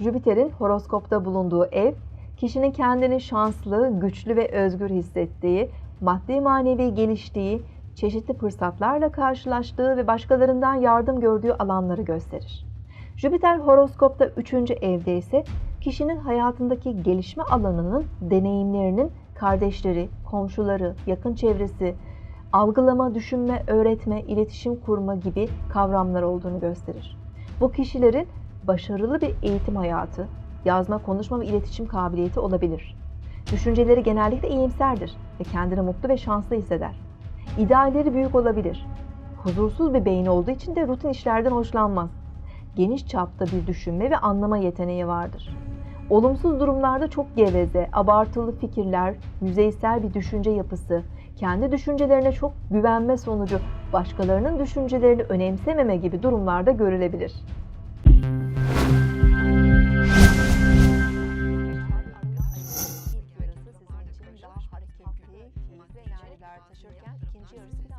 Jüpiter'in horoskopta bulunduğu ev, kişinin kendini şanslı, güçlü ve özgür hissettiği, maddi manevi geliştiği, çeşitli fırsatlarla karşılaştığı ve başkalarından yardım gördüğü alanları gösterir. Jüpiter horoskopta 3. evde ise kişinin hayatındaki gelişme alanının deneyimlerinin kardeşleri, komşuları, yakın çevresi, algılama, düşünme, öğretme, iletişim kurma gibi kavramlar olduğunu gösterir. Bu kişilerin başarılı bir eğitim hayatı, yazma, konuşma ve iletişim kabiliyeti olabilir. Düşünceleri genellikle iyimserdir ve kendini mutlu ve şanslı hisseder. İdealleri büyük olabilir. Huzursuz bir beyin olduğu için de rutin işlerden hoşlanmaz. Geniş çapta bir düşünme ve anlama yeteneği vardır. Olumsuz durumlarda çok geveze, abartılı fikirler, yüzeysel bir düşünce yapısı, kendi düşüncelerine çok güvenme sonucu başkalarının düşüncelerini önemsememe gibi durumlarda görülebilir. Keyifli enerjiler taşırken ikinci yarısı biraz